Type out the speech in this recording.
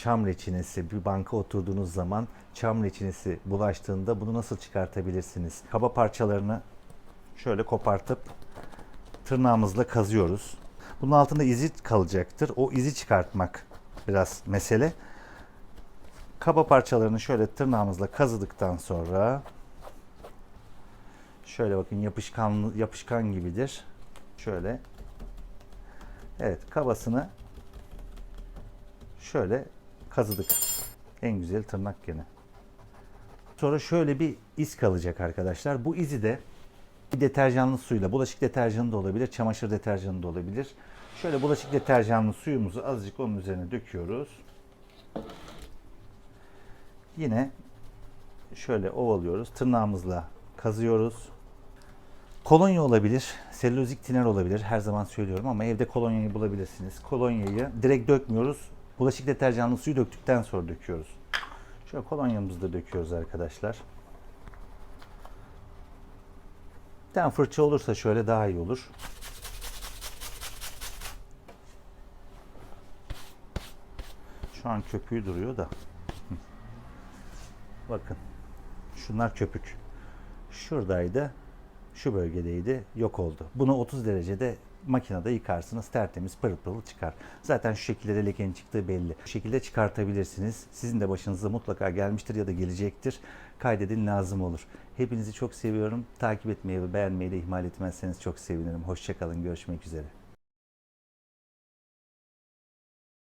Çam reçinesi bir banka oturduğunuz zaman çam reçinesi bulaştığında bunu nasıl çıkartabilirsiniz? Kaba parçalarını şöyle kopartıp tırnağımızla kazıyoruz. Bunun altında izi kalacaktır. O izi çıkartmak biraz mesele. Kaba parçalarını şöyle tırnağımızla kazıdıktan sonra şöyle bakın yapışkan yapışkan gibidir. Şöyle Evet kabasını şöyle kazıdık. En güzel tırnak gene. Sonra şöyle bir iz kalacak arkadaşlar. Bu izi de bir deterjanlı suyla, bulaşık deterjanı da olabilir, çamaşır deterjanı da olabilir. Şöyle bulaşık deterjanlı suyumuzu azıcık onun üzerine döküyoruz. Yine şöyle ovalıyoruz. Tırnağımızla kazıyoruz. Kolonya olabilir, selülozik tiner olabilir. Her zaman söylüyorum ama evde kolonyayı bulabilirsiniz. Kolonyayı direkt dökmüyoruz. Bulaşık deterjanlı suyu döktükten sonra döküyoruz. Şöyle kolonyamızı da döküyoruz arkadaşlar. Bir tane fırça olursa şöyle daha iyi olur. Şu an köpüğü duruyor da. Bakın. Şunlar köpük. Şuradaydı. Şu bölgedeydi. Yok oldu. Bunu 30 derecede makinede yıkarsınız. Tertemiz pırıl pırıl çıkar. Zaten şu şekilde de lekenin çıktığı belli. Bu şekilde çıkartabilirsiniz. Sizin de başınıza mutlaka gelmiştir ya da gelecektir. Kaydedin lazım olur. Hepinizi çok seviyorum. Takip etmeyi ve beğenmeyi de ihmal etmezseniz çok sevinirim. Hoşçakalın. Görüşmek üzere.